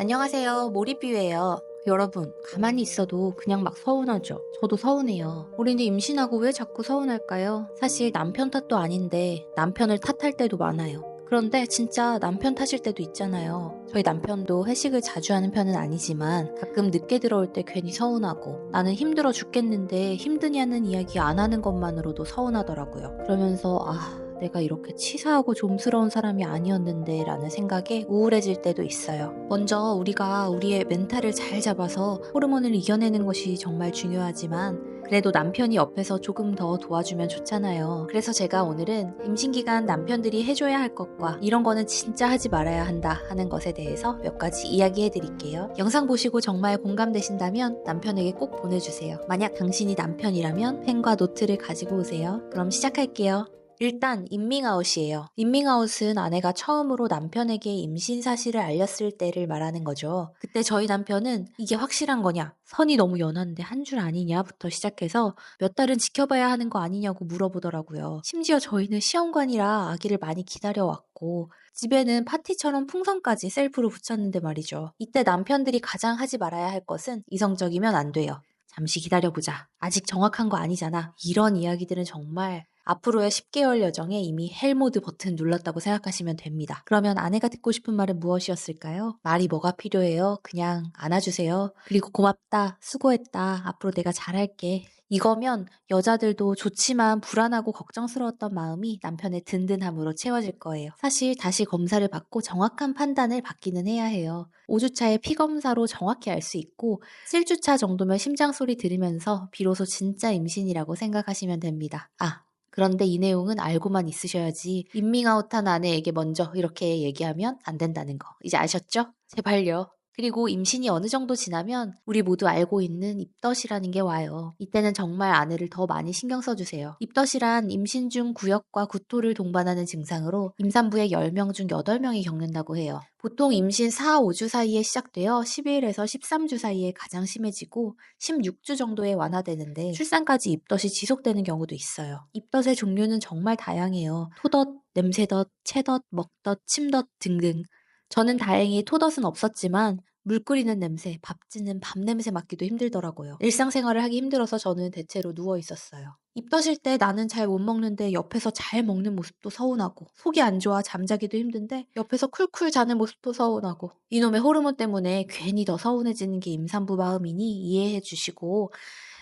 안녕하세요. 몰입뷰예요. 여러분, 가만히 있어도 그냥 막 서운하죠. 저도 서운해요. 우리는 임신하고 왜 자꾸 서운할까요? 사실 남편 탓도 아닌데 남편을 탓할 때도 많아요. 그런데 진짜 남편 탓일 때도 있잖아요. 저희 남편도 회식을 자주 하는 편은 아니지만 가끔 늦게 들어올 때 괜히 서운하고 나는 힘들어 죽겠는데 힘드냐는 이야기 안 하는 것만으로도 서운하더라고요. 그러면서 아, 내가 이렇게 치사하고 좀스러운 사람이 아니었는데 라는 생각에 우울해질 때도 있어요. 먼저 우리가 우리의 멘탈을 잘 잡아서 호르몬을 이겨내는 것이 정말 중요하지만 그래도 남편이 옆에서 조금 더 도와주면 좋잖아요. 그래서 제가 오늘은 임신기간 남편들이 해줘야 할 것과 이런 거는 진짜 하지 말아야 한다 하는 것에 대해서 몇 가지 이야기해 드릴게요. 영상 보시고 정말 공감되신다면 남편에게 꼭 보내주세요. 만약 당신이 남편이라면 펜과 노트를 가지고 오세요. 그럼 시작할게요. 일단 인밍아웃이에요. 인밍아웃은 아내가 처음으로 남편에게 임신 사실을 알렸을 때를 말하는 거죠. 그때 저희 남편은 이게 확실한 거냐, 선이 너무 연한데 한 줄 아니냐부터 시작해서 몇 달은 지켜봐야 하는 거 아니냐고 물어보더라고요. 심지어 저희는 시험관이라 아기를 많이 기다려왔고 집에는 파티처럼 풍선까지 셀프로 붙였는데 말이죠. 이때 남편들이 가장 하지 말아야 할 것은 이성적이면 안 돼요. 잠시 기다려보자. 아직 정확한 거 아니잖아. 이런 이야기들은 정말 앞으로의 10개월 여정에 이미 헬모드 버튼 눌렀다고 생각하시면 됩니다. 그러면 아내가 듣고 싶은 말은 무엇이었을까요? 말이 뭐가 필요해요? 그냥 안아주세요. 그리고 고맙다, 수고했다, 앞으로 내가 잘할게. 이거면 여자들도 좋지만 불안하고 걱정스러웠던 마음이 남편의 든든함으로 채워질 거예요. 사실 다시 검사를 받고 정확한 판단을 받기는 해야 해요. 5주차에 피검사로 정확히 알 수 있고 7주차 정도면 심장 소리 들으면서 비로소 진짜 임신이라고 생각하시면 됩니다. 아, 그런데 이 내용은 알고만 있으셔야지 인밍아웃한 아내에게 먼저 이렇게 얘기하면 안 된다는 거. 이제 아셨죠? 제발요. 그리고 임신이 어느 정도 지나면 우리 모두 알고 있는 입덧이라는 게 와요. 이때는 정말 아내를 더 많이 신경 써주세요. 입덧이란 임신 중 구역과 구토를 동반하는 증상으로 임산부의 10명 중 8명이 겪는다고 해요. 보통 임신 4, 5주 사이에 시작되어 11에서 13주 사이에 가장 심해지고 16주 정도에 완화되는데 출산까지 입덧이 지속되는 경우도 있어요. 입덧의 종류는 정말 다양해요. 토덧, 냄새덧, 채덧, 먹덧, 침덧 등등. 저는 다행히 토덧은 없었지만 물 끓이는 냄새, 밥 짓는 밥 냄새 맡기도 힘들더라고요. 일상생활을 하기 힘들어서 저는 대체로 누워 있었어요. 입 떠실 때 나는 잘 못 먹는데 옆에서 잘 먹는 모습도 서운하고 속이 안 좋아 잠자기도 힘든데 옆에서 쿨쿨 자는 모습도 서운하고 이놈의 호르몬 때문에 괜히 더 서운해지는 게 임산부 마음이니 이해해 주시고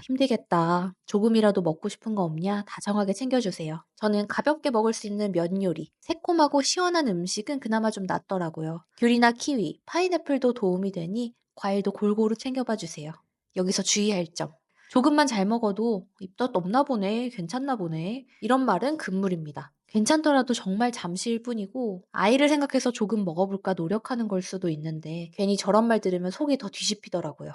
힘들겠다. 조금이라도 먹고 싶은 거 없냐? 다정하게 챙겨주세요. 저는 가볍게 먹을 수 있는 면 요리, 새콤하고 시원한 음식은 그나마 좀 낫더라고요. 귤이나 키위, 파인애플도 도움이 되니 과일도 골고루 챙겨봐 주세요. 여기서 주의할 점. 조금만 잘 먹어도 입덧 없나 보네, 괜찮나 보네. 이런 말은 금물입니다. 괜찮더라도 정말 잠시일 뿐이고 아이를 생각해서 조금 먹어볼까 노력하는 걸 수도 있는데 괜히 저런 말 들으면 속이 더 뒤집히더라고요.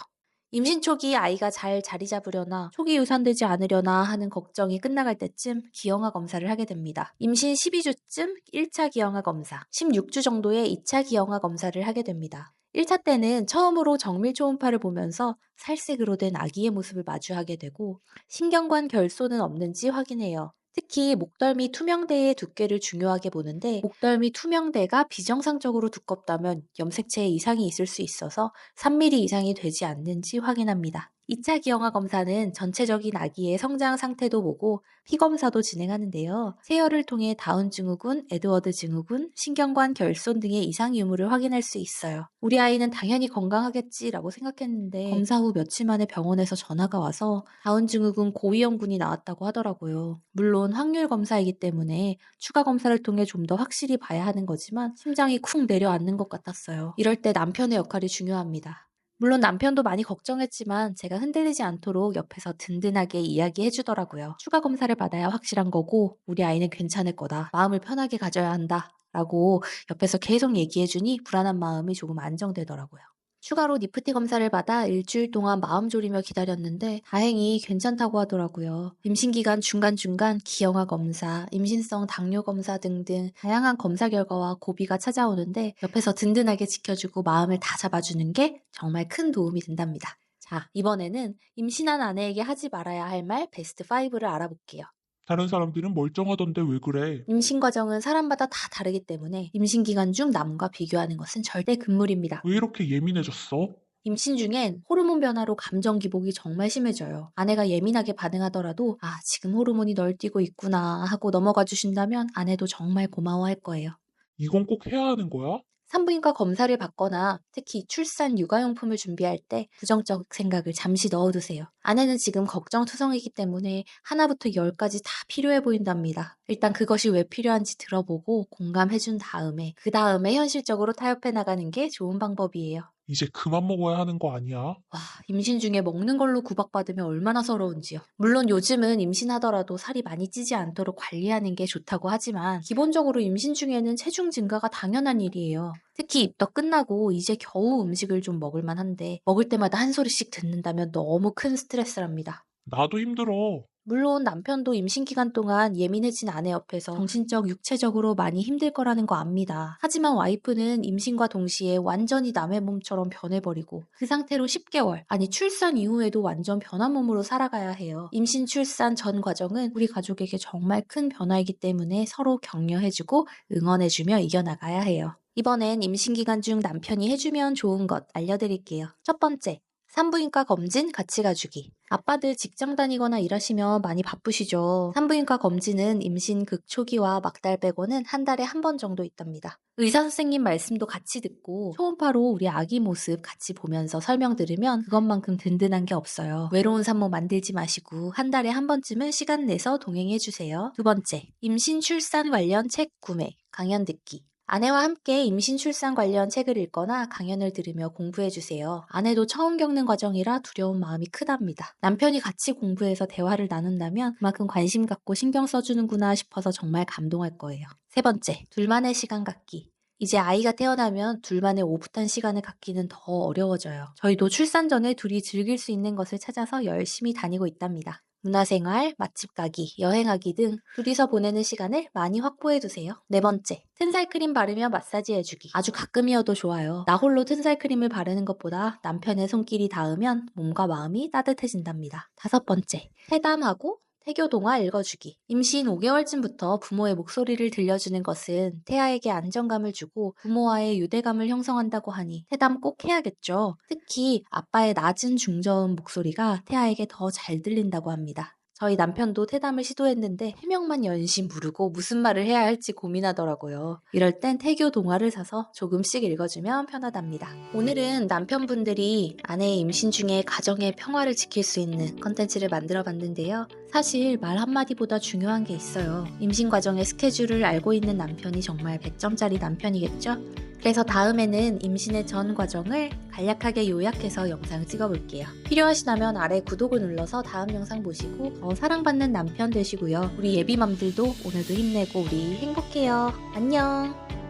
임신 초기 아이가 잘 자리 잡으려나 초기 유산되지 않으려나 하는 걱정이 끝나갈 때쯤 기형아 검사를 하게 됩니다. 임신 12주쯤 1차 기형아 검사, 16주 정도의 2차 기형아 검사를 하게 됩니다. 1차 때는 처음으로 정밀 초음파를 보면서 살색으로 된 아기의 모습을 마주하게 되고 신경관 결손은 없는지 확인해요. 특히 목덜미 투명대의 두께를 중요하게 보는데 목덜미 투명대가 비정상적으로 두껍다면 염색체에 이상이 있을 수 있어서 3mm 이상이 되지 않는지 확인합니다. 2차 기형아 검사는 전체적인 아기의 성장 상태도 보고 피검사도 진행하는데요. 세혈을 통해 다운 증후군, 에드워드 증후군, 신경관 결손 등의 이상 유무를 확인할 수 있어요. 우리 아이는 당연히 건강하겠지라고 생각했는데 검사 후 며칠 만에 병원에서 전화가 와서 다운 증후군 고위험군이 나왔다고 하더라고요. 물론 확률 검사이기 때문에 추가 검사를 통해 좀 더 확실히 봐야 하는 거지만 심장이 쿵 내려앉는 것 같았어요. 이럴 때 남편의 역할이 중요합니다. 물론 남편도 많이 걱정했지만 제가 흔들리지 않도록 옆에서 든든하게 이야기해 주더라고요. 추가 검사를 받아야 확실한 거고 우리 아이는 괜찮을 거다. 마음을 편하게 가져야 한다. 라고 옆에서 계속 얘기해 주니 불안한 마음이 조금 안정되더라고요. 추가로 니프티 검사를 받아 일주일 동안 마음 졸이며 기다렸는데 다행히 괜찮다고 하더라고요. 임신 기간 중간중간 기형아 검사, 임신성 당뇨 검사 등등 다양한 검사 결과와 고비가 찾아오는데 옆에서 든든하게 지켜주고 마음을 다 잡아주는 게 정말 큰 도움이 된답니다. 자, 이번에는 임신한 아내에게 하지 말아야 할 말 베스트 5를 알아볼게요. 다른 사람들은 멀쩡하던데 왜 그래? 임신 과정은 사람마다 다 다르기 때문에 임신 기간 중 남과 비교하는 것은 절대 금물입니다. 왜 이렇게 예민해졌어? 임신 중엔 호르몬 변화로 감정 기복이 정말 심해져요. 아내가 예민하게 반응하더라도 아 지금 호르몬이 널 뛰고 있구나 하고 넘어가 주신다면 아내도 정말 고마워할 거예요. 이건 꼭 해야 하는 거야? 산부인과 검사를 받거나 특히 출산 육아용품을 준비할 때 부정적 생각을 잠시 넣어두세요. 아내는 지금 걱정투성이기 때문에 하나부터 열까지 다 필요해 보인답니다. 일단 그것이 왜 필요한지 들어보고 공감해준 다음에 그 다음에 현실적으로 타협해 나가는 게 좋은 방법이에요. 이제 그만 먹어야 하는 거 아니야? 와, 임신 중에 먹는 걸로 구박받으면 얼마나 서러운지요. 물론 요즘은 임신하더라도 살이 많이 찌지 않도록 관리하는 게 좋다고 하지만 기본적으로 임신 중에는 체중 증가가 당연한 일이에요. 특히 입덧 끝나고 이제 겨우 음식을 좀 먹을 만한데 먹을 때마다 한 소리씩 듣는다면 너무 큰 스트레스랍니다. 나도 힘들어. 물론 남편도 임신 기간 동안 예민해진 아내 옆에서 정신적, 육체적으로 많이 힘들 거라는 거 압니다. 하지만 와이프는 임신과 동시에 완전히 남의 몸처럼 변해버리고 그 상태로 10개월, 아니 출산 이후에도 완전 변한 몸으로 살아가야 해요. 임신 출산 전 과정은 우리 가족에게 정말 큰 변화이기 때문에 서로 격려해주고 응원해주며 이겨나가야 해요. 이번엔 임신 기간 중 남편이 해주면 좋은 것 알려드릴게요. 첫 번째, 산부인과 검진 같이 가주기. 아빠들 직장 다니거나 일하시면 많이 바쁘시죠. 산부인과 검진은 임신 극초기와 막달 빼고는 한 달에 한 번 정도 있답니다. 의사 선생님 말씀도 같이 듣고 초음파로 우리 아기 모습 같이 보면서 설명 들으면 그것만큼 든든한 게 없어요. 외로운 산모 만들지 마시고 한 달에 한 번쯤은 시간 내서 동행해 주세요. 두 번째, 임신 출산 관련 책 구매, 강연 듣기. 아내와 함께 임신 출산 관련 책을 읽거나 강연을 들으며 공부해 주세요. 아내도 처음 겪는 과정이라 두려운 마음이 크답니다. 남편이 같이 공부해서 대화를 나눈다면 그만큼 관심 갖고 신경 써주는구나 싶어서 정말 감동할 거예요. 세 번째, 둘만의 시간 갖기. 이제 아이가 태어나면 둘만의 오붓한 시간을 갖기는 더 어려워져요. 저희도 출산 전에 둘이 즐길 수 있는 것을 찾아서 열심히 다니고 있답니다. 문화생활, 맛집 가기, 여행하기 등 둘이서 보내는 시간을 많이 확보해 두세요. 네 번째, 튼살 크림 바르며 마사지 해주기. 아주 가끔이어도 좋아요. 나 홀로 튼살 크림을 바르는 것보다 남편의 손길이 닿으면 몸과 마음이 따뜻해진답니다. 다섯 번째, 해담하고 태교 동화 읽어주기. 임신 5개월쯤부터 부모의 목소리를 들려주는 것은 태아에게 안정감을 주고 부모와의 유대감을 형성한다고 하니 태담 꼭 해야겠죠. 특히 아빠의 낮은 중저음 목소리가 태아에게 더 잘 들린다고 합니다. 저희 남편도 태담을 시도했는데 해명만 연신 부르고 무슨 말을 해야 할지 고민하더라고요. 이럴 땐 태교 동화를 사서 조금씩 읽어주면 편하답니다. 오늘은 남편분들이 아내의 임신 중에 가정의 평화를 지킬 수 있는 컨텐츠를 만들어 봤는데요. 사실 말 한마디보다 중요한 게 있어요. 임신 과정의 스케줄을 알고 있는 남편이 정말 100점짜리 남편이겠죠? 그래서 다음에는 임신의 전 과정을 간략하게 요약해서 영상 찍어볼게요. 필요하시다면 아래 구독을 눌러서 다음 영상 보시고 더 사랑받는 남편 되시고요. 우리 예비맘들도 오늘도 힘내고 우리 행복해요. 안녕!